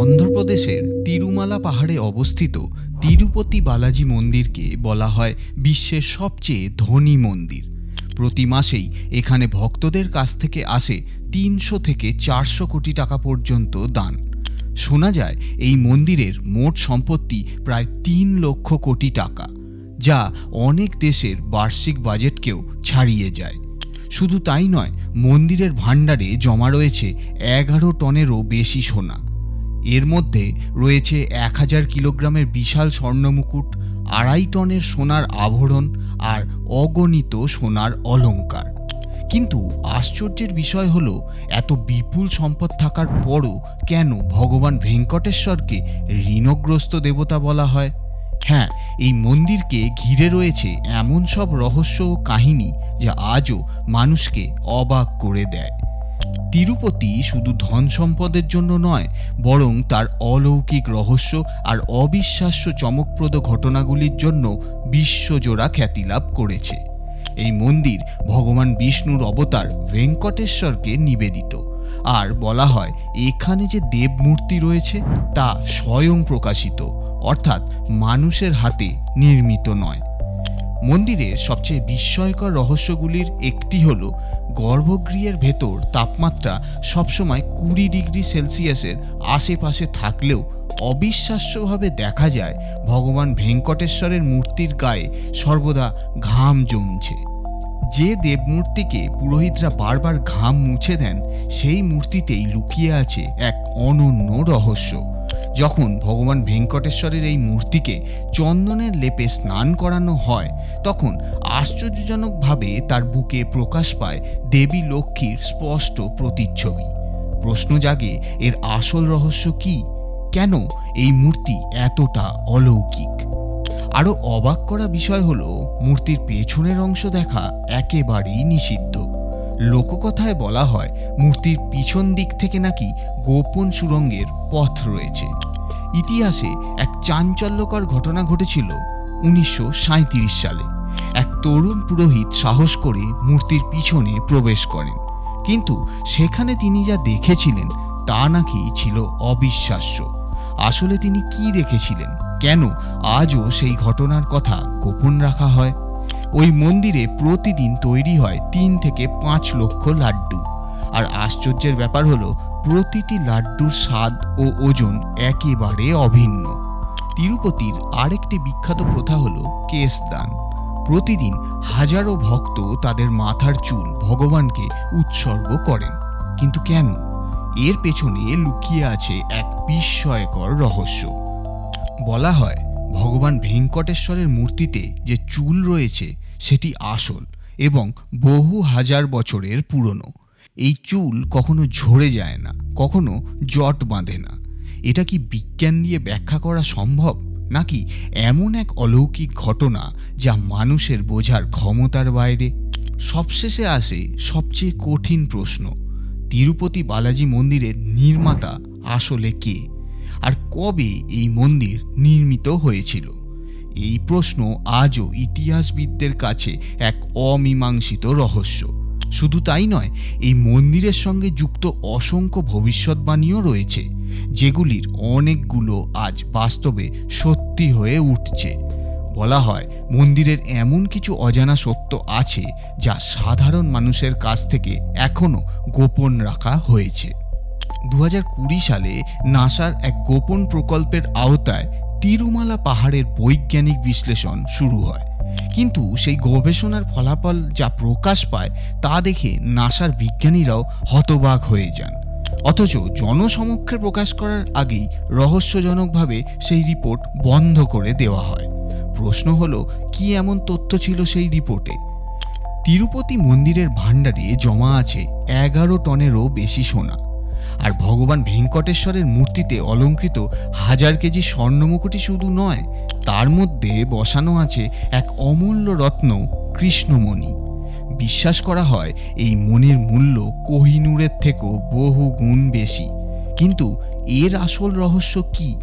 অন্ধ্রপ্রদেশের তিরুমালা পাহাড়ে অবস্থিত তিরুপতি বালাজি মন্দিরকে বলা হয় বিশ্বের সবচেয়ে ধনী মন্দির। প্রতি মাসেই এখানে ভক্তদের কাছ থেকে আসে তিনশো থেকে চারশো কোটি টাকা পর্যন্ত দান। শোনা যায়, এই মন্দিরের মোট সম্পত্তি প্রায় তিন লক্ষ কোটি টাকা, যা অনেক দেশের বার্ষিক বাজেটকেও ছাড়িয়ে যায়। শুধু তাই নয়, মন্দিরের ভাণ্ডারে জমা রয়েছে এগারো টনেরও বেশি সোনা। এর মধ্যে রয়েছে এক হাজার কিলোগ্রামের বিশাল স্বর্ণমুকুট, আড়াই টনের সোনার আভরণ আর অগণিত সোনার অলঙ্কার। কিন্তু আশ্চর্যের বিষয় হল, এত বিপুল সম্পদ থাকার পরও কেন ভগবান ভেঙ্কটেশ্বরকে ঋণগ্রস্ত দেবতা বলা হয়? হ্যাঁ এই মন্দিরকে ঘিরে রয়েছে এমন সব রহস্য ও কাহিনী যা আজও মানুষকে অবাক করে দেয়। তিরুপতি শুধু ধন সম্পদের জন্য নয়, বরং তার অলৌকিক রহস্য আর অবিশ্বাস্য চমকপ্রদ ঘটনাগুলির জন্য বিশ্বজোড়া খ্যাতি লাভ করেছে। এই মন্দির ভগবান বিষ্ণুর অবতার ভেঙ্কটেশ্বরকে নিবেদিত। আর বলা হয়, এখানে যে দেবমূর্তি রয়েছে, তা স্বয়ং প্রকাশিত, অর্থাৎ মানুষের হাতে নির্মিত নয়। মন্দিরের সবচেয়ে বিস্ময়কর রহস্যগুলির একটি হল গর্ভগৃহের ভেতর তাপমাত্রা সবসময় কুড়ি ডিগ্রি সেলসিয়াসের আশেপাশে থাকলেও অবিশ্বাস্যভাবে দেখা যায় ভগবান ভেঙ্কটেশ্বরের মূর্তির গায়ে সর্বদা ঘাম জমছে। যে দেবমূর্তিকে পুরোহিতরা বারবার ঘাম মুছে দেন, সেই মূর্তিতেই লুকিয়ে আছে এক অনন্য রহস্য। যখন ভগবান ভেঙ্কটেশ্বরের এই মূর্তিকে চন্দনের লেপে স্নান করানো হয়, তখন আশ্চর্যজনকভাবে তার বুকে প্রকাশ পায় দেবী লক্ষ্মীর স্পষ্ট প্রতিচ্ছবি। প্রশ্ন জাগে, এর আসল রহস্য কি? কেন এই মূর্তি এতটা অলৌকিক? আরও অবাক করা বিষয় হলো, মূর্তির পেছনের অংশ দেখা একেবারেই নিষিদ্ধ। লোককথায় বলা হয়, মূর্তির পিছন দিক থেকে নাকি গোপন সুরঙ্গের পথ রয়েছে। ইতিহাসে এক চাঞ্চল্যকর ঘটনা ঘটেছিল উনিশশো সালে। এক তরুণ পুরোহিত সাহস করে মূর্তির পিছনে প্রবেশ করেন। কিন্তু সেখানে তিনি যা দেখেছিলেন, তা নাকি ছিল অবিশ্বাস্য। আসলে তিনি কি দেখেছিলেন? কেন আজও সেই ঘটনার কথা গোপন রাখা হয়? ওই মন্দিরে প্রতিদিন তৈরি হয় তিন থেকে পাঁচ লক্ষ লাড্ডু। আর আশ্চর্যের ব্যাপার হলো, প্রতিটি লাড্ডুর স্বাদ ও ওজন একেবারে অভিন্ন। তিরুপতির আরেকটি বিখ্যাত প্রথা হলো কেশ দান প্রতিদিন হাজারো ভক্ত তাদের মাথার চুল ভগবানকে উৎসর্গ করেন। কিন্তু কেন? এর পেছনে লুকিয়ে আছে এক বিস্ময়কর রহস্য। বলা হয়, ভগবান ভেঙ্কটেশ্বরের মূর্তিতে যে চুল রয়েছে সেটি আসল এবং বহু হাজার বছরের পুরনো। এই চুল কখনো ঝরে যায় না, কখনো জট বাঁধে না। এটা কি বিজ্ঞান দিয়ে ব্যাখ্যা করা সম্ভব, নাকি এমন এক অলৌকিক ঘটনা যা মানুষের বোঝার ক্ষমতার বাইরে? সবশেষে আসে সবচেয়ে কঠিন প্রশ্ন, তিরুপতি বালাজি মন্দিরের নির্মাতা আসলে কে? আর কবে এই মন্দির নির্মিত হয়েছিল? এই প্রশ্ন আজও ইতিহাসবিদদের কাছে এক অমীমাংসিত রহস্য। শুধু তাই নয়, এই মন্দিরের সঙ্গে যুক্ত অসংখ্য ভবিষ্যৎবাণীও রয়েছে, যেগুলির অনেকগুলো আজ বাস্তবে সত্যি হয়ে উঠছে। বলা হয়, মন্দিরের এমন কিছু অজানা সত্য আছে যা সাধারণ মানুষের কাছ থেকে এখনও গোপন রাখা হয়েছে। দু হাজার কুড়ি সালে নাসার এক গোপন প্রকল্পের আওতায় তিরুমালা পাহাড়ের বৈজ্ঞানিক বিশ্লেষণ শুরু হয়। কিন্তু সেই গবেষণার ফলাফল যা প্রকাশ পায়, তা দেখে নাসার বিজ্ঞানীরাও হতবাক হয়ে যান। অথচ জনসমক্ষে প্রকাশ করার আগেই রহস্যজনকভাবে সেই রিপোর্ট বন্ধ করে দেওয়া হয়। প্রশ্ন হলো, কি এমন তথ্য ছিল সেই রিপোর্টে? তিরুপতি মন্দিরের ভাণ্ডারে জমা আছে এগারো টনেরও বেশি সোনা। আর ভগবান ভেঙ্কটেশ্বরের মূর্তিতে অলঙ্কৃত হাজার কেজি স্বর্ণমুকুটি শুধু নয়, তার মধ্যে বসানো আছে এক অমূল্য রত্ন কৃষ্ণমণি। বিশ্বাস করা হয় এই মণির মূল্য কোহিনুরের থেকেও বহু গুণ বেশি। কিন্তু এর আসল রহস্য কি?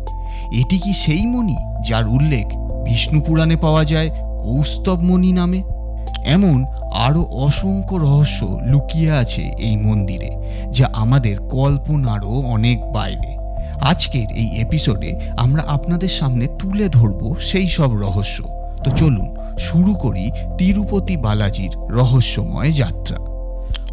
এটি কি সেই মণি যার উল্লেখ বিষ্ণু পুরাণে পাওয়া যায় কৌস্তব মণি নামে? এমন আরও অসংখ্য রহস্য লুকিয়ে আছে এই মন্দিরে, যা আমাদের কল্পনারও অনেক বাইরে। আজকের এই এপিসোডে আমরা আপনাদের সামনে তুলে ধরব সেই সব রহস্য। তো চলুন, শুরু করি তিরুপতি বালাজির রহস্যময় যাত্রা।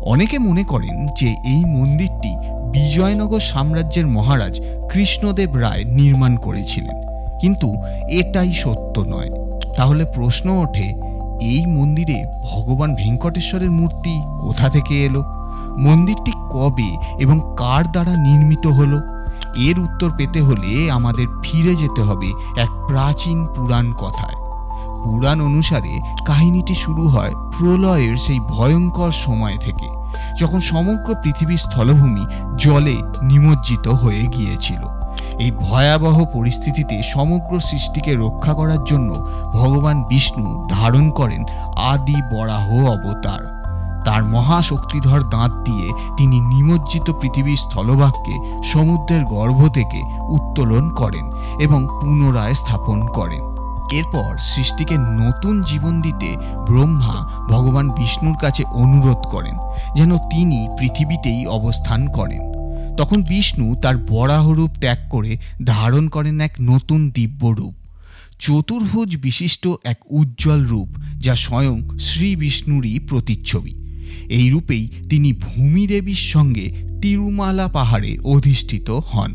অনেকে মনে করেন যে এই মন্দিরটি বিজয়নগর সাম্রাজ্যের মহারাজ কৃষ্ণদেব রায় নির্মাণ করেছিলেন। কিন্তু এটাই সত্য নয়। তাহলে প্রশ্ন ওঠে এই মন্দিরে ভগবান ভেঙ্কটেশ্বরের মূর্তি কোথা থেকে এলো? মন্দিরটি কবে এবং কার দ্বারা নির্মিত হলো? এর উত্তর পেতে হলে আমাদের ফিরে যেতে হবে এক প্রাচীন পুরাণ কথায়। পুরাণ অনুসারে কাহিনীটি শুরু হয় প্রলয়ের সেই ভয়ঙ্কর সময় থেকে, যখন সমগ্র পৃথিবীর স্থলভূমি জলে নিমজ্জিত হয়ে গিয়েছিল। এই ভয়াবহ পরিস্থিতিতে সমগ্র সৃষ্টিকে রক্ষা করার জন্য ভগবান বিষ্ণু ধারণ করেন আদি বরাহ অবতার। তার মহাশক্তিধর দাঁত দিয়ে তিনি নিমজ্জিত পৃথিবীর স্থলভাগকে সমুদ্রের গর্ভ থেকে উত্তোলন করেন এবং পুনরায় স্থাপন করেন। এরপর সৃষ্টিকে নতুন জীবন দিতে ব্রহ্মা ভগবান বিষ্ণুর কাছে অনুরোধ করেন, যেন তিনি পৃথিবীতেই অবস্থান করেন। তখন বিষ্ণু তার বরাহরূপ ত্যাগ করে ধারণ করেন এক নতুন দিব্য রূপ চতুর্ভুজ বিশিষ্ট এক উজ্জ্বল রূপ যা স্বয়ং শ্রী বিষ্ণুরই প্রতিচ্ছবি। এই রূপেই তিনি ভূমিদেবীর সঙ্গে তিরুমালা পাহাড়ে অধিষ্ঠিত হন।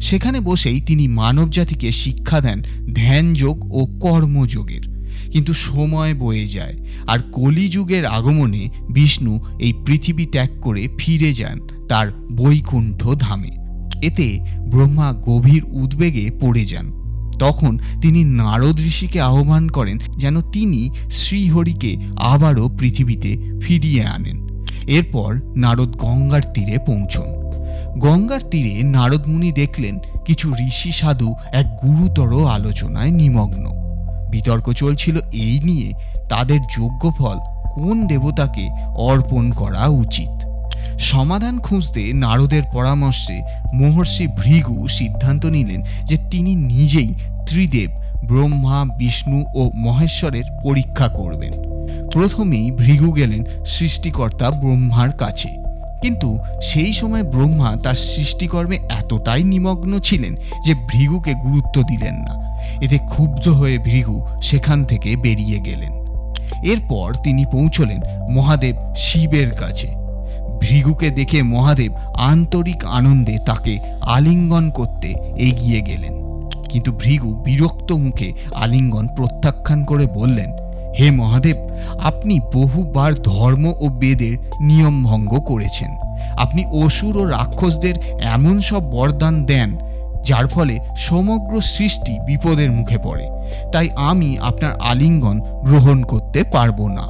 সেখানে বসেই তিনি মানবজাতিকে শিক্ষা দেন ধ্যানযোগ ও কর্মযোগের কিন্তু সময় বয়ে যায় আর কলিযুগের আগমনে বিষ্ণু এই পৃথিবী ত্যাগ করে ফিরে যান তার বৈকুণ্ঠ ধামে। এতে ব্রহ্মা গভীর উদ্বেগে পড়ে যান। তখন তিনি নারদ ঋষিকে আহ্বান করেন যেন তিনি শ্রীহরিকে আবারও পৃথিবীতে ফিরিয়ে আনেন। এরপর নারদ গঙ্গার তীরে পৌঁছন। গঙ্গার তীরে নারদমুনি দেখলেন কিছু ঋষি সাধু এক গুরুতর আলোচনায় নিমগ্ন। বিতর্ক চলছিল এই নিয়ে তাদের যোগ্যফল কোন দেবতাকে অর্পণ করা উচিত? সমাধান খুঁজতে নারদের পরামর্শে মহর্ষি ভৃগু সিদ্ধান্ত নিলেন যে তিনি নিজেই ত্রিদেব, ব্রহ্মা, বিষ্ণু ও মহেশ্বরের পরীক্ষা করবেন। প্রথমেই ভৃগু গেলেন সৃষ্টিকর্তা ব্রহ্মার কাছে। কিন্তু সেই সময় ব্রহ্মা তার সৃষ্টিকর্মে এতটাই নিমগ্ন ছিলেন যে ভৃগুকে গুরুত্ব দিলেন না। এতে ক্ষুব্ধ হয়ে ভৃগু সেখান থেকে বেরিয়ে গেলেন। এরপর তিনি পৌঁছলেন মহাদেব শিবের কাছে। ভৃগুকে দেখে মহাদেব আন্তরিক আনন্দে তাকে আলিঙ্গন করতে এগিয়ে গেলেন। কিন্তু ভৃগু বিরক্ত মুখে আলিঙ্গন প্রত্যাখ্যান করে বললেন, হে মহাদেব, আপনি বহুবার ধর্ম ও বেদের নিয়ম ভঙ্গ করেছেন। আপনি অসুর ও রাক্ষসদের এমন সব বরদান দেন, যার ফলে সমগ্র সৃষ্টি বিপদের মুখে পড়ে। তাই আমি আপনার আলিঙ্গন গ্রহণ করতে পারব না।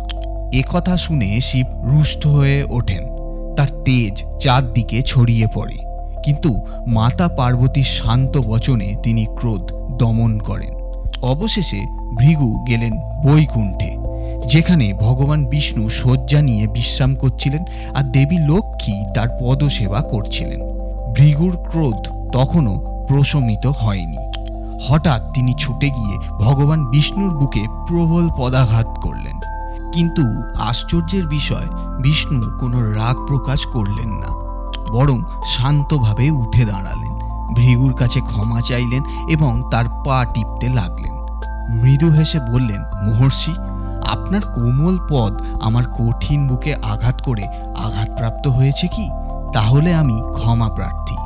একথা শুনে শিব রুষ্ট হয়ে ওঠেন। তার তেজ চারদিকে ছড়িয়ে পড়ে। কিন্তু মাতা পার্বতীর শান্ত বচনে তিনি ক্রোধ দমন করেন। অবশেষে ভৃগু গেলেন বৈকুণ্ঠে, যেখানে ভগবান বিষ্ণু শয্যা নিয়ে বিশ্রাম করছিলেন আর দেবী লক্ষ্মী তার পদসেবা করছিলেন। ভৃগুর ক্রোধ তখনও প্রশমিত হয়নি। হঠাৎ তিনি ছুটে গিয়ে ভগবান বিষ্ণুর বুকে প্রবল পদাঘাত করলেন। কিন্তু আশ্চর্যের বিষয়, বিষ্ণু কোনো রাগ প্রকাশ করলেন না, বরং শান্তভাবে উঠে দাঁড়ালেন। ভৃগুর কাছে ক্ষমা চাইলেন এবং তার পা টিপতে লাগলেন। মৃদু হেসে বললেন, মহর্ষি, আপনার কোমল পদ আমার কঠিন বুকে আঘাত করে আঘাতপ্রাপ্ত হয়েছে কি? তাহলে আমি ক্ষমা প্রার্থী।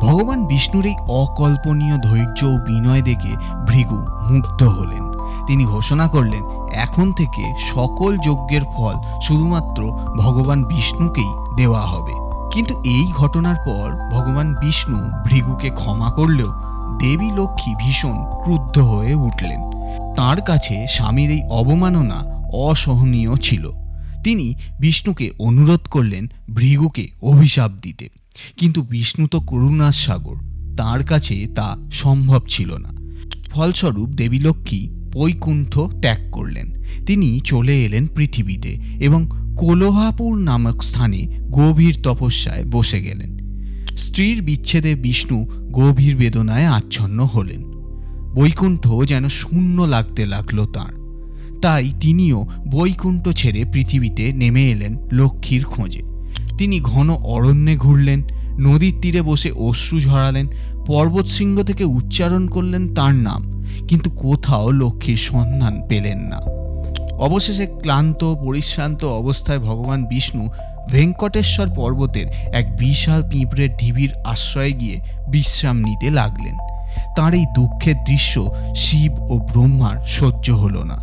ভগবান বিষ্ণুর এই অকল্পনীয় ধৈর্য ও বিনয় দেখে ভৃগু মুগ্ধ হলেন। তিনি ঘোষণা করলেন এখন থেকে সকল যজ্ঞের ফল শুধুমাত্র ভগবান বিষ্ণুকেই দেওয়া হবে। কিন্তু এই ঘটনার পর ভগবান বিষ্ণু ভৃগুকে ক্ষমা করলেও দেবী লক্ষ্মী ভীষণ ক্রুদ্ধ হয়ে উঠলেন। তার কাছে স্বামীর এই অবমাননা অসহনীয় ছিল। তিনি বিষ্ণুকে অনুরোধ করলেন ভৃগুকে অভিশাপ দিতে। কিন্তু বিষ্ণু তো করুণার সাগর তার কাছে তা সম্ভব ছিল না। ফলস্বরূপ দেবী লক্ষ্মী বৈকুণ্ঠ ত্যাগ করলেন। তিনি চলে এলেন পৃথিবীতে এবং কোলোহাপুর নামক স্থানে গভীর তপস্যায় বসে গেলেন। স্ত্রীর বিচ্ছেদে বিষ্ণু গভীর বেদনায় আচ্ছন্ন হলেন। বৈকুণ্ঠ যেন শূন্য লাগতে লাগল তাঁর। তাই তিনিও বৈকুণ্ঠ ছেড়ে পৃথিবীতে নেমে এলেন লক্ষ্মীর খোঁজে। তিনি ঘন অরণ্যে ঘুরলেন, নদীর তীরে বসে অশ্রু ঝরালেন পর্বত শৃঙ্গ থেকে উচ্চারণ করলেন তার নাম। কিন্তু কোথাও লক্ষ্মীর সন্ধান পেলেন না। অবশেষে ক্লান্ত, পরিশ্রান্ত অবস্থায় ভগবান বিষ্ণু ভেঙ্কটেশ্বর পর্বতের এক বিশাল পিঁপড়ের ঢিবির আশ্রয়ে গিয়ে বিশ্রাম নিতে লাগলেন। তার এই দুঃখের দৃশ্য শিব ও ব্রহ্মার সহ্য হলো না।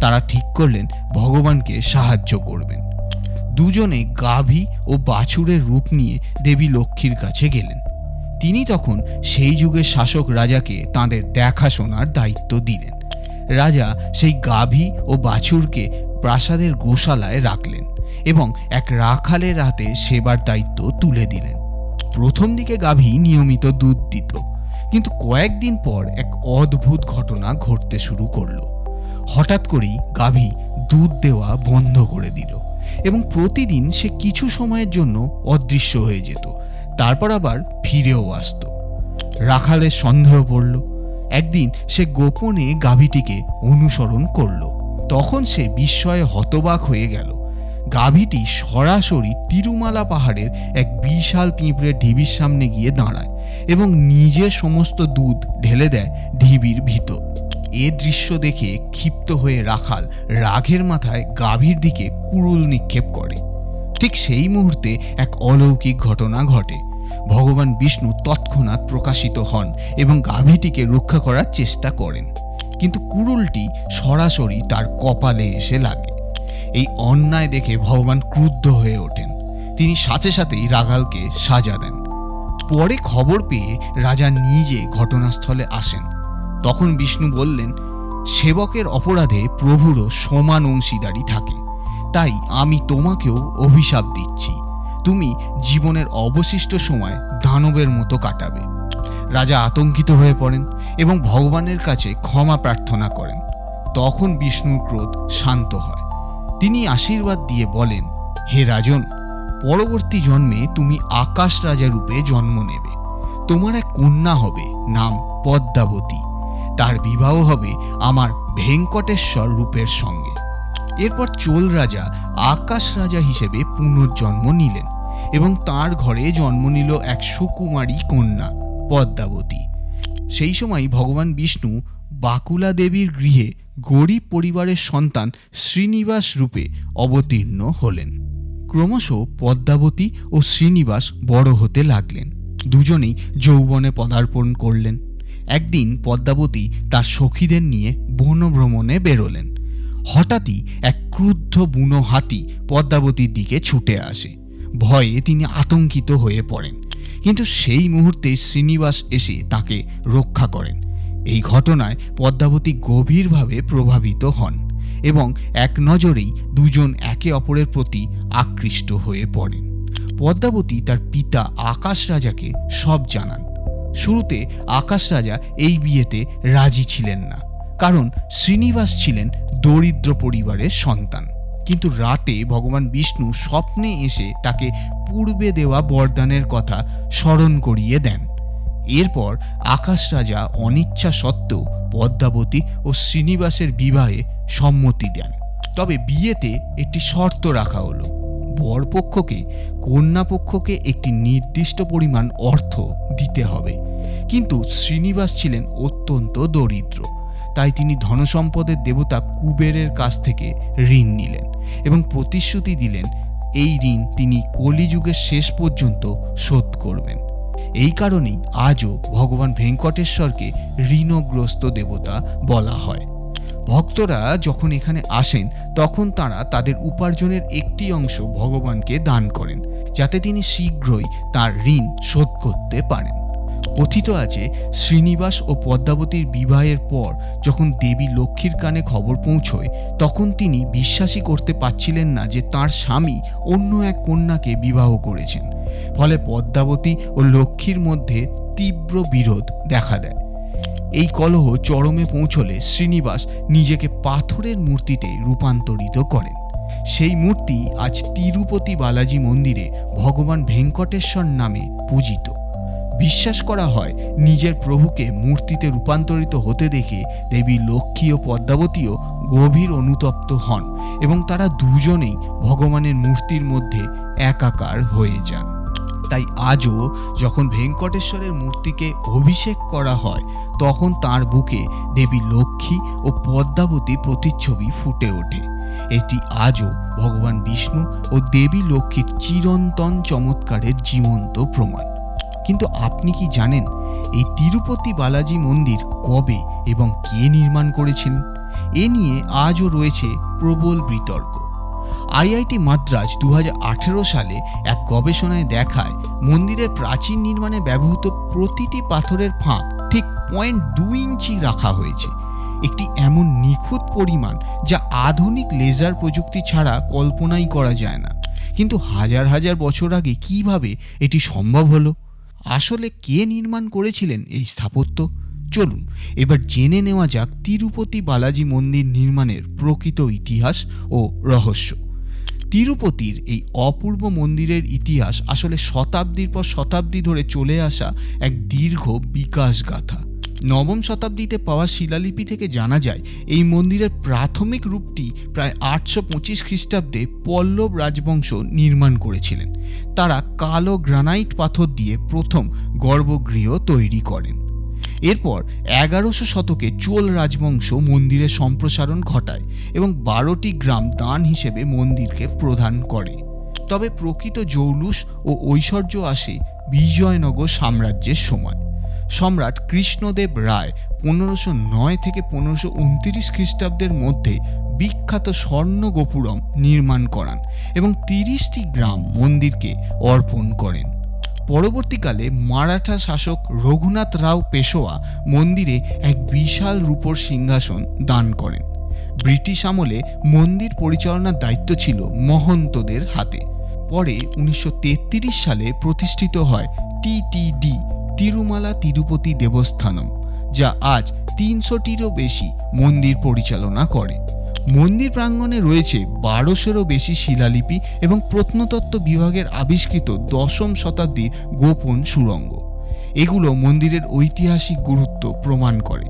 তারা ঠিক করলেন ভগবানকে সাহায্য করবেন। দুজনে গাভী ও বাছুরের রূপ নিয়ে দেবী লক্ষ্মীর কাছে গেলেন। তিনি তখন সেই যুগের শাসক রাজাকে তাঁদের দেখাশোনার দায়িত্ব দিলেন। রাজা সেই গাভী ও বাছুরকে প্রাসাদের গোশালায় রাখলেন এবং এক রাখালের হাতে সেবার দায়িত্ব তুলে দিলেন। প্রথম দিকে গাভী নিয়মিত দুধ দিত, কিন্তু কয়েকদিন পর এক অদ্ভুত ঘটনা ঘটতে শুরু করল। হঠাৎ করেই গাভী দুধ দেওয়া বন্ধ করে দিল এবং প্রতিদিন সে কিছু সময়ের জন্য অদৃশ্য হয়ে যেত। তারপর আবার ফিরেও আসতো। রাখালের সন্দেহ পড়ল। একদিন সে গোপনে গাভীটিকে অনুসরণ করল। তখন সে বিস্ময়ে হতবাক হয়ে গেল। গাভীটি সরাসরি তিরুমালা পাহাড়ের এক বিশাল পিঁপড়ের ঢিবির সামনে গিয়ে দাঁড়ায় এবং নিজের সমস্ত দুধ ঢেলে দেয় ঢিবির ভিতর। এ দৃশ্য দেখে ক্ষিপ্ত হয়ে রাখাল রাঘের মাথায় গাভীর দিকে কুড়ুল নিক্ষেপ করে। ঠিক সেই মুহূর্তে এক অলৌকিক ঘটনা ঘটে। ভগবান বিষ্ণু তৎক্ষণাৎ প্রকাশিত হন এবং গাভীটিকে রক্ষা করার চেষ্টা করেন। কিন্তু কুড়ুলটি সরাসরি তার কপালে এসে লাগে। এই অন্যায় দেখে ভগবান ক্রুদ্ধ হয়ে ওঠেন। তিনি সাথে সাথেই রাগালকে সাজা দেন। পরে খবর পেয়ে রাজা নিজে ঘটনাস্থলে আসেন। তখন বিষ্ণু বললেন, সেবকের অপরাধে প্রভুরও সমান অংশীদারি থাকে। তাই আমি তোমাকেও অভিশাপ দিচ্ছি। তুমি জীবনের অবশিষ্ট সময় দানবের মতো কাটাবে। রাজা আতঙ্কিত হয়ে পড়েন এবং ভগবানের কাছে ক্ষমা প্রার্থনা করেন। তখন বিষ্ণুর ক্রোধ শান্ত হয়। তিনি আশীর্বাদ দিয়ে বলেন, হে রাজন, পরবর্তী জন্মে তুমি আকাশ রাজা রূপে জন্ম নেবে। তোমার এক কন্যা হবে নাম পদ্মাবতী। তার বিবাহ হবে আমার ভেঙ্কটেশ্বর রূপের সঙ্গে। এরপর চোল রাজা আকাশ রাজা হিসেবে পুনর্জন্ম নিলেন। এবং তার ঘরে জন্ম নিল এক সুকুমারী কন্যা, পদ্মাবতী। সেই সময় ভগবান বিষ্ণু বাকুলা দেবীর গৃহে গরিব পরিবারের সন্তান শ্রীনিবাস রূপে অবতীর্ণ হলেন। ক্রমশ পদ্মাবতী ও শ্রীনিবাস বড় হতে লাগলেন। দুজনেই যৌবনে পদার্পণ করলেন। একদিন পদ্মাবতী তার সখীদের নিয়ে বনভ্রমণে বেরোলেন। হঠাৎই এক ক্রুদ্ধ বুনো হাতি পদ্মাবতীর দিকে ছুটে আসে। ভয়ে তিনি আতঙ্কিত হয়ে পড়েন। কিন্তু সেই মুহূর্তে শ্রীনিবাস এসে তাকে রক্ষা করেন। এই ঘটনায় পদ্মাবতী গভীরভাবে প্রভাবিত হন এবং এক নজরেই দুজন একে অপরের প্রতি আকৃষ্ট হয়ে পড়েন। পদ্মাবতী তার পিতা আকাশ রাজাকে সব জানান। শুরুতে আকাশ রাজা এই বিয়েতে রাজি ছিলেন না, কারণ শ্রীনিবাস ছিলেন দরিদ্র পরিবারের সন্তান। কিন্তু রাতে ভগবান বিষ্ণু স্বপ্নে এসে তাকে পূর্বে দেওয়া বরদানের কথা স্মরণ করিয়ে দেন। এরপর আকাশ রাজা অনিচ্ছা সত্ত্বেও পদ্মাবতী ও শ্রীনিবাসের বিবাহে সম্মতি দেন। তবে বিয়েতে একটি শর্ত রাখা হলো। বরপক্ষকে কন্যাপক্ষকে একটি নির্দিষ্ট পরিমাণ অর্থ দিতে হবে। কিন্তু শ্রীনিবাস ছিলেন অত্যন্ত দরিদ্র। তাই তিনি ধনসম্পদের দেবতা কুবেরের কাছ থেকে ঋণ নিলেন। এবং প্রতিশ্রুতি দিলেন, এই ঋণ তিনি কলিযুগের শেষ পর্যন্ত শোধ করবেন। এই কারণেই আজও ভগবান ভেঙ্কটেশ্বরকে ঋণগ্রস্ত দেবতা বলা হয়। ভক্তরা যখন এখানে আসেন, তখন তারা তাদের উপার্জনের একটি অংশ ভগবানকে দান করেন, যাতে তিনি শীঘ্রই তার ঋণ শোধ করতে পারেন। কথিত আছে, শ্রীনিবাস ও পদ্মাবতীর বিবাহের পর যখন দেবী লক্ষ্মীর কানে খবর পৌঁছয়, তখন তিনি বিশ্বাসই করতে পারছিলেন না যে তার স্বামী অন্য এক কন্যাকে বিবাহ করেছেন। ফলে পদ্মাবতী ও লক্ষ্মীর মধ্যে তীব্র বিরোধ দেখা দেয়। এই কলহ চরমে পৌঁছলে শ্রীনিবাস নিজেকে পাথরের মূর্তিতে রূপান্তরিত করেন। সেই মূর্তি আজ তিরুপতি বালাজি মন্দিরে ভগবান ভেঙ্কটেশ্বর নামে পূজিত। বিশ্বাস করা হয় নিজের প্রভুকে মূর্তিতে রূপান্তরিত হতে দেখে দেবী লক্ষ্মী ও পদ্মাবতীও গভীর অনুতপ্ত হন এবং তারা দুজনেই ভগবানের মূর্তির মধ্যে একাকার হয়ে যান। তাই আজও যখন ভেঙ্কটেশ্বরের মূর্তিকে অভিষেক করা হয়, তখন তার বুকে দেবী লক্ষ্মী ও পদ্মাবতী প্রতিচ্ছবি ফুটে ওঠে। এটি আজও ভগবান বিষ্ণু ও দেবী লক্ষ্মীর চিরন্তন চমৎকারের জীবন্ত প্রমাণ। কিন্তু আপনি কি জানেন এই তিরুপতি বালাজি মন্দির কবে এবং কে নির্মাণ করেছিলেন এ নিয়ে আজও রয়েছে প্রবল বিতর্ক। আইআইটি মাদ্রাজ দু হাজার আঠেরো সালে এক গবেষণায় দেখায়, মন্দিরের প্রাচীন নির্মাণে ব্যবহৃত প্রতিটি পাথরের ফাঁক ঠিক পয়েন্ট দুই ইঞ্চি রাখা হয়েছে। একটি এমন নিখুঁত পরিমাণ যা আধুনিক লেজার প্রযুক্তি ছাড়া কল্পনাই করা যায় না। কিন্তু হাজার হাজার বছর আগে কীভাবে এটি সম্ভব হলো? আসলে কে নির্মাণ করেছিলেন এই স্থাপত্য? চলুন, এবার জেনে নেওয়া যাক তিরুপতি বালাজি মন্দির নির্মাণের প্রকৃত ইতিহাস ও রহস্য। তিরুপতির এই অপূর্ব মন্দিরের ইতিহাস আসলে শতাব্দীর পর শতাব্দী ধরে চলে আসা এক দীর্ঘ বিকাশ গাথা নবম শতাব্দীতে পাওয়া শিলালিপি থেকে জানা যায়, এই মন্দিরের প্রাথমিক রূপটি প্রায় আটশো পঁচিশ খ্রিস্টাব্দে পল্লব রাজবংশ নির্মাণ করেছিলেন। তারা কালো গ্রানাইট পাথর দিয়ে প্রথম গর্ভগৃহ তৈরি করেন। এরপর এগারোশো শতকে চোল রাজবংশ মন্দিরের সম্প্রসারণ ঘটায় এবং বারোটি গ্রাম দান হিসেবে মন্দিরকে প্রদান করে। তবে প্রকৃত জৌলুস ও ঐশ্বর্য আসে বিজয়নগর সাম্রাজ্যের সময়। সম্রাট কৃষ্ণদেব রায় পনেরোশো নয় থেকে পনেরোশো উনত্রিশ খ্রিস্টাব্দের মধ্যে বিখ্যাত স্বর্ণ গোপুরম নির্মাণ করান এবং তিরিশটি গ্রাম মন্দিরকে অর্পণ করেন। পরবর্তীকালে মারাঠা শাসক রঘুনাথ রাও পেশোয়া মন্দিরে এক বিশাল রূপর সিংহাসন দান করেন। ব্রিটিশ আমলে মন্দির পরিচালনার দায়িত্ব ছিল মহন্তদের হাতে। পরে উনিশশো তেত্রিশ সালে প্রতিষ্ঠিত হয় টিটিডি তিরুমালা তিরুপতি দেবস্থানম, যা আজ তিনশোটিরও বেশি মন্দির পরিচালনা করে। মন্দির প্রাঙ্গণে রয়েছে বারোশোরও বেশি শিলালিপি এবং প্রত্নতত্ত্ব বিভাগের আবিষ্কৃত দশম শতাব্দীর গোপন সুড়ঙ্গ এগুলো মন্দিরের ঐতিহাসিক গুরুত্ব প্রমাণ করে।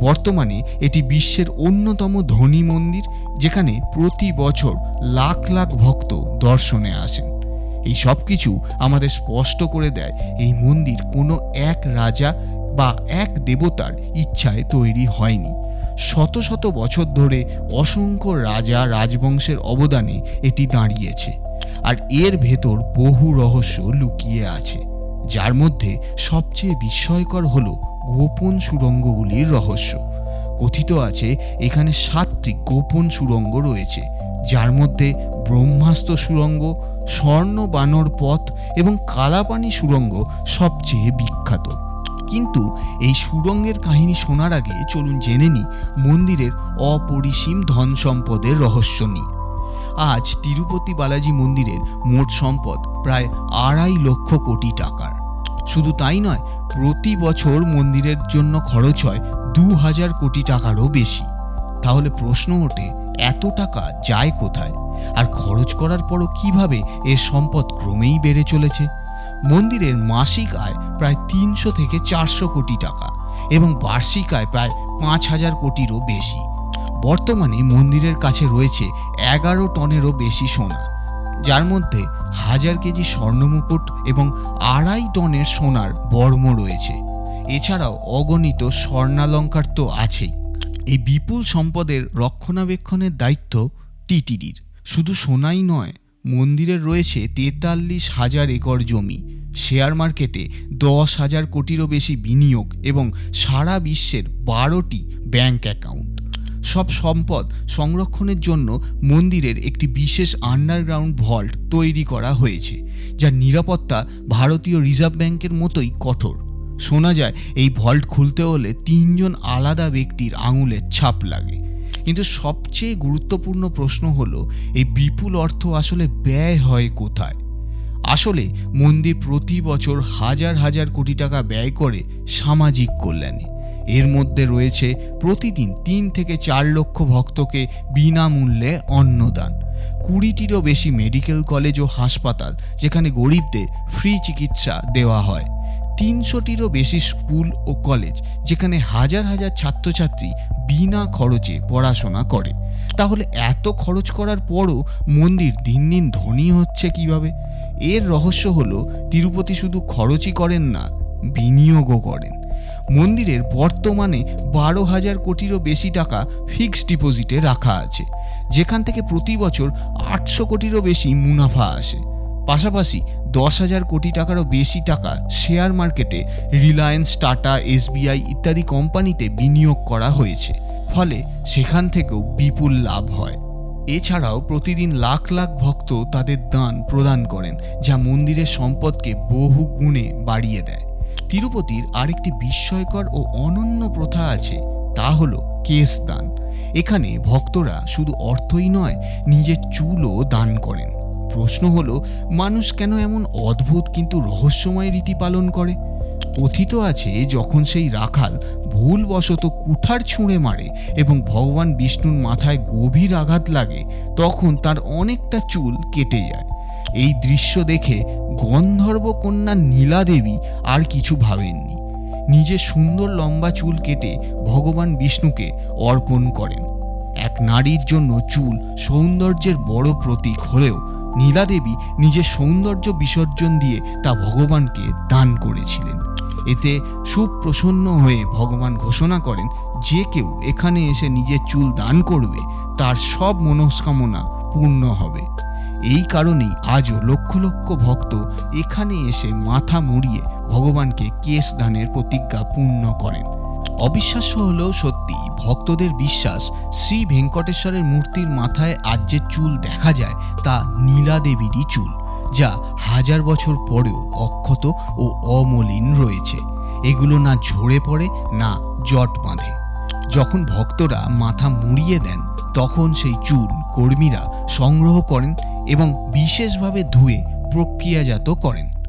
বর্তমানে এটি বিশ্বের অন্যতম ধনী মন্দির, যেখানে প্রতি বছর লাখ লাখ ভক্ত দর্শনে আসেন। এই সব কিছু আমাদের স্পষ্ট করে দেয় এই মন্দির কোনো এক রাজা বা এক দেবতার ইচ্ছায় তৈরি হয়নি। শত শত বছর ধরে অসংখ্য রাজা রাজবংশের অবদানে এটি দাঁড়িয়েছে। আর এর ভেতর বহু রহস্য লুকিয়ে আছে। যার মধ্যে সবচেয়ে বিস্ময়কর হল গোপন সুরঙ্গগুলির রহস্য। কথিত আছে, এখানে সাতটি গোপন সুরঙ্গ রয়েছে, যার মধ্যে ব্রহ্মাস্ত্র সুরঙ্গ, স্বর্ণ বানর পথ এবং কালাপানি সুরঙ্গ সবচেয়ে বিখ্যাত। কিন্তু এই সুরঙ্গের কাহিনী শোনার আগে চলুন জেনে নিই মন্দিরের অপরিসীম ধন সম্পদের রহস্য নিয়ে। আজ তিরুপতি বালাজি মন্দিরের মোট সম্পদ প্রায় আড়াই লক্ষ কোটি টাকার। শুধু তাই নয়, প্রতি বছর মন্দিরের জন্য খরচ হয় দু হাজার কোটি টাকারও বেশি। তাহলে প্রশ্ন ওঠে, এত টাকা যায় কোথায়? আর খরচ করার পরও কীভাবে এর সম্পদ ক্রমেই বেড়ে চলেছে? মন্দিরের মাসিক আয় প্রায় তিনশো থেকে চারশো কোটি টাকা এবং বার্ষিক আয় প্রায় পাঁচ হাজার কোটিরও বেশি। বর্তমানে মন্দিরের কাছে রয়েছে এগারো টনেরও বেশি সোনা, যার মধ্যে হাজার কেজি স্বর্ণমুকুট এবং আড়াই টনের সোনার বর্ম রয়েছে। এছাড়াও অগণিত স্বর্ণালঙ্কার তো আছেই। এই বিপুল সম্পদের রক্ষণাবেক্ষণের দায়িত্ব টিটিডির। শুধু সোনাই নয় মন্দিরের রয়েছে তেতাল্লিশ হাজার একর জমি। শেয়ার মার্কেটে দশ হাজার কোটিরও বেশি বিনিয়োগ এবং সারা বিশ্বের বারোটি ব্যাংক অ্যাকাউন্ট। সব সম্পদ সংরক্ষণের জন্য মন্দিরের একটি বিশেষ আন্ডারগ্রাউন্ড ভল্ট তৈরি করা হয়েছে, যার নিরাপত্তা ভারতীয় রিজার্ভ ব্যাংকের মতোই কঠোর। শোনা যায়, এই ভল্ট খুলতে হলে তিনজন আলাদা ব্যক্তির আঙুলের ছাপ লাগে। কিন্তু সবচেয়ে গুরুত্বপূর্ণ প্রশ্ন হলো, এই বিপুল অর্থ আসলে ব্যয় হয় কোথায়? আসলে মন্দির প্রতি বছর হাজার হাজার কোটি টাকা ব্যয় করে সামাজিক কল্যাণে। এর মধ্যে রয়েছে প্রতিদিন তিন থেকে চার লক্ষ ভক্তকে বিনামূল্যে অন্নদান। কুড়িটিরও বেশি মেডিকেল কলেজ ও হাসপাতাল যেখানে গরিবদের ফ্রি চিকিৎসা দেওয়া হয়। তিনশোটিরও বেশি স্কুল ও কলেজ যেখানে হাজার হাজার ছাত্রছাত্রী বিনা খরচে পড়াশোনা করে। তাহলে এত খরচ করার পরও মন্দির দিন দিন ধনী হচ্ছে কীভাবে? এর রহস্য হলো, তিরুপতি শুধু খরচই করেন না, বিনিয়োগও করেন। মন্দিরের বর্তমানে বারো হাজার কোটিরও বেশি টাকা ফিক্সড ডিপোজিটে রাখা আছে, যেখান থেকে প্রতি বছর আটশো কোটিরও বেশি মুনাফা আসে। পাশাপাশি দশ হাজার কোটি টাকারও বেশি টাকা শেয়ার মার্কেটে রিলায়েন্স, টাটা, এসবিআই ইত্যাদি কোম্পানিতে বিনিয়োগ করা হয়েছে। ফলে সেখান থেকেও বিপুল লাভ হয়। এছাড়াও প্রতিদিন লাখ লাখ ভক্ত তাদের দান প্রদান করেন, যা মন্দিরের সম্পদকে বহু গুণে বাড়িয়ে দেয়। তিরুপতির আরেকটি বিস্ময়কর ও অনন্য প্রথা আছে, তা হল কেস দান এখানে ভক্তরা শুধু অর্থই নয়, নিজের চুলও দান করেন। প্রশ্ন হলো, মানুষ কেন এমন অদ্ভুত কিন্তু রহস্যময় রীতি পালন করে? কথিত আছে, যখন সেই রাখাল ভুলবশত কুঠার ছুঁড়ে মারে এবং ভগবান বিষ্ণুর মাথায় গভীর আঘাত লাগে, তখন তার অনেকটা চুল কেটে যায়। এই দৃশ্য দেখে গন্ধর্ব কন্যা নীলা দেবী আর কিছু ভাবেননি। নিজের সুন্দর লম্বা চুল কেটে ভগবান বিষ্ণুকে অর্পণ করেন। এক নারীর জন্য চুল সৌন্দর্যের বড় প্রতীক হলেও নীলা দেবী নিজের সৌন্দর্য বিসর্জন দিয়ে তা ভগবানকে দান করেছিলেন। এতে সুপ্রসন্ন হয়ে ভগবান ঘোষণা করেন, যে কেউ এখানে এসে নিজের চুল দান করবে, তার সব মনস্কামনা পূর্ণ হবে। এই কারণেই আজও লক্ষ লক্ষ ভক্ত এখানে এসে মাথা মুড়িয়ে ভগবানকে কেশ দানের প্রতিজ্ঞা পূর্ণ করেন। অবিশ্বাস্য হলেও সত্যি, ভক্তদের বিশ্বাস শ্রী ভেঙ্কটেশ্বরের মূর্তির মাথায় আজ যে চুল দেখা যায় তা নীলা দেবীরই চুল, যা হাজার বছর পরেও অক্ষত ও অমলিন রয়েছে। এগুলো না ঝরে পড়ে, না জট বাঁধে। যখন ভক্তরা মাথা মুড়িয়ে দেন, তখন সেই চুল কর্মীরা সংগ্রহ করেন এবং বিশেষভাবে ধুয়ে প্রক্রিয়াজাত করেন।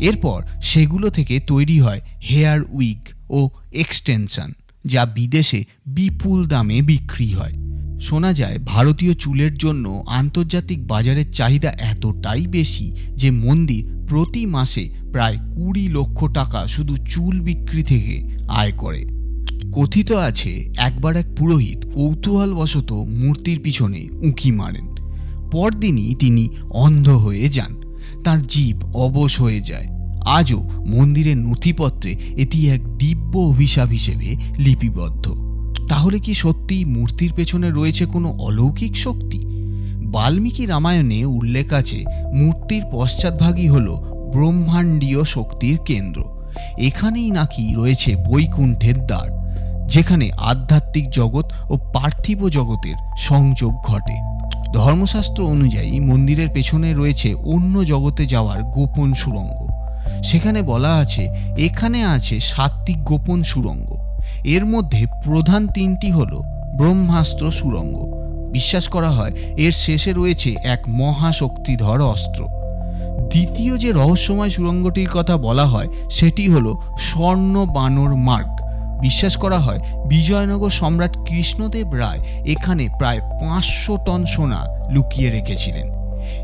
এরপর সেগুলো থেকে তৈরি হয় হেয়ার উইগ ও এক্সটেনশন, যা বিদেশে বিপুল দামে বিক্রি হয়। শোনা যায়, ভারতীয় চুলের জন্য আন্তর্জাতিক বাজারের চাহিদা এতটাই বেশি যে মন্দির প্রতি মাসে প্রায় কুড়ি লক্ষ টাকা শুধু চুল বিক্রি থেকে আয় করে। কথিত আছে, একবার এক পুরোহিত কৌতূহলবশত মূর্তির পিছনে উঁকি মারেন। পরদিনই তিনি অন্ধ হয়ে যান। তার জীব অবশ হয়ে যায়। আজও মন্দিরের নথিপত্রে এটি এক দিব্য অভিশাপ হিসেবে লিপিবদ্ধ। তাহলে কি সত্যি মূর্তির পেছনে রয়েছে কোনো অলৌকিক শক্তি? বাল্মীকি রামায়ণে উল্লেখ আছে, মূর্তির পশ্চাৎভাগই হল ব্রহ্মাণ্ডীয় শক্তির কেন্দ্র। এখানেই নাকি রয়েছে বৈকুণ্ঠের দ্বার, যেখানে আধ্যাত্মিক জগৎ ও পার্থিব জগতের সংযোগ ঘটে। ধর্মশাস্ত্র অনুযায়ী মন্দিরের পেছনে রয়েছে অন্য জগতে যাওয়ার গোপন সুরঙ্গ। সেখানে বলা আছে, এখানে আছে সাত্বিক গোপন সুরঙ্গ। এর মধ্যে প্রধান তিনটি হল ব্রহ্মাস্ত্র সুরঙ্গ। বিশ্বাস করা হয়, এর শেষে রয়েছে এক মহাশক্তিধর অস্ত্র। দ্বিতীয় যে রহস্যময় সুরঙ্গটির কথা বলা হয়, সেটি হল স্বর্ণ বানর মার্গ। বিশ্বাস করা হয় বিজয়নগর সম্রাট কৃষ্ণদেব রায় এখানে প্রায় পাঁচশো টন সোনা লুকিয়ে রেখেছিলেন।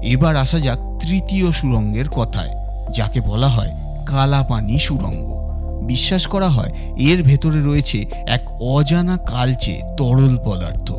এবার আসা যাক তৃতীয় সুরঙ্গের কথায়, যাকে বলা হয় কালাপানি সুরঙ্গ। বিশ্বাস করা হয় এর ভেতরে রয়েছে এক অজানা কালচে তরল পদার্থ।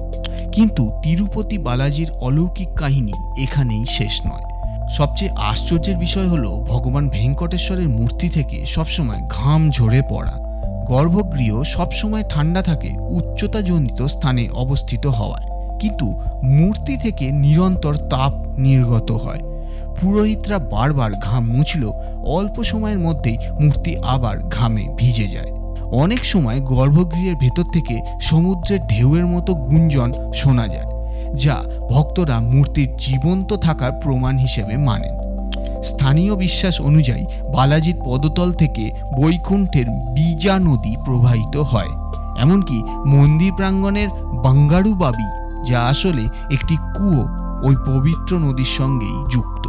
কিন্তু তিরুপতি বালাজির অলৌকিক কাহিনী এখানেই শেষ নয়। সবচেয়ে আশ্চর্যের বিষয় হলো ভগবান ভেঙ্কটেশ্বরের মূর্তি থেকে সবসময় ঘাম ঝরে পড়া। গর্ভগৃহ সবসময় ঠান্ডা থাকে উচ্চতাজনিত স্থানে অবস্থিত হওয়ায়। কিন্তু মূর্তি থেকে নিরন্তর তাপ নির্গত হয়। পুরোহিতরা বারবার ঘাম মুছলেও অল্প সময়ের মধ্যেই মূর্তি আবার ঘামে ভিজে যায়। অনেক সময় গর্ভগৃহের ভেতর থেকে সমুদ্রের ঢেউয়ের মতো গুঞ্জন শোনা যায়, যা ভক্তরা মূর্তির জীবন্ত থাকার প্রমাণ হিসেবে মানেন। স্থানীয় বিশ্বাস অনুযায়ী বালাজির পদতল থেকে বৈকুণ্ঠের বীজা নদী প্রবাহিত হয়। এমনকি মন্দির প্রাঙ্গণের বাঙ্গারু বাবি, যা আসলে একটি কুয়ো, ওই পবিত্র নদীর সঙ্গেই যুক্ত।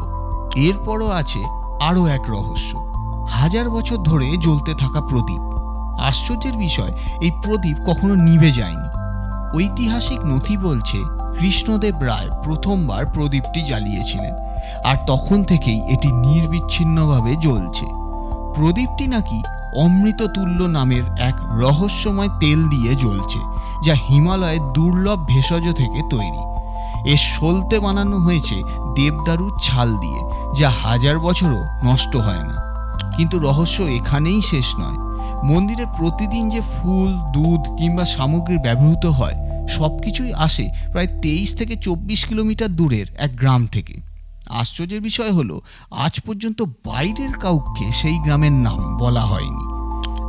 এরপরও আছে আরও এক রহস্য। হাজার বছর ধরে জ্বলতে থাকা প্রদীপ। আশ্চর্যের বিষয়, এই প্রদীপ কখনো নিভে যায়নি। ঐতিহাসিক নথি বলছে, কৃষ্ণদেব রায় প্রথমবার প্রদীপটি জ্বালিয়েছিলেন। আর তখন থেকেই এটি নির্বিচ্ছিন্নভাবে জ্বলছে। প্রদীপটি নাকি অমৃততুল্য নামের এক রহস্যময় তেল দিয়ে জ্বলছে, যা হিমালয়ের দুর্লভ ভেষজ থেকে তৈরি। এর সলতে বানানো হয়েছে দেবদারুর ছাল দিয়ে, যা হাজার বছরও নষ্ট হয় না। কিন্তু রহস্য এখানেই শেষ নয়। মন্দিরে প্রতিদিন যে ফুল, দুধ কিংবা সামগ্রী ব্যবহৃত হয় সব কিছুই আসে প্রায় তেইশ থেকে চব্বিশ কিলোমিটার দূরের এক গ্রাম থেকে। আশ্চর্যের বিষয় হলো, আজ পর্যন্ত বাইরের কাউকে সেই গ্রামের নাম বলা হয়নি।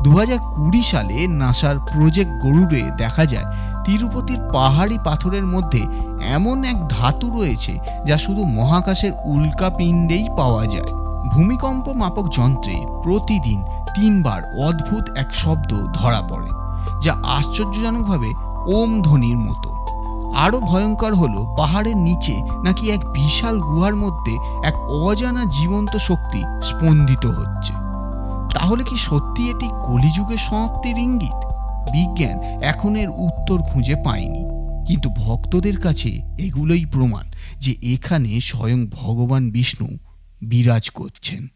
দু কুড়ি সালে নাসার প্রজেক্ট গরুড়ে দেখা যায়, তিরুপতির পাহাড়ি পাথরের মধ্যে এমন এক ধাতু রয়েছে যা শুধু মহাকাশের উল্কাপিণ্ডেই পাওয়া যায়। ভূমিকম্প মাপক যন্ত্রে প্রতিদিন তিনবার অদ্ভুত এক শব্দ ধরা পড়ে, যা আশ্চর্যজনকভাবে ওম ধ্বনির মতো। আরও ভয়ঙ্কর হলো পাহাড়ের নিচে নাকি এক বিশাল গুহার মধ্যে এক অজানা জীবন্ত শক্তি স্পন্দিত হচ্ছে। তাহলে কি সত্যি এটি কলিযুগের সমাপ্তির ইঙ্গিত? বিজ্ঞান এখন এর উত্তর খুঁজে পায়নি। কিন্তু ভক্তদের কাছে এগুলোই প্রমাণ যে এখানে স্বয়ং ভগবান বিষ্ণু বিরাজ করছেন।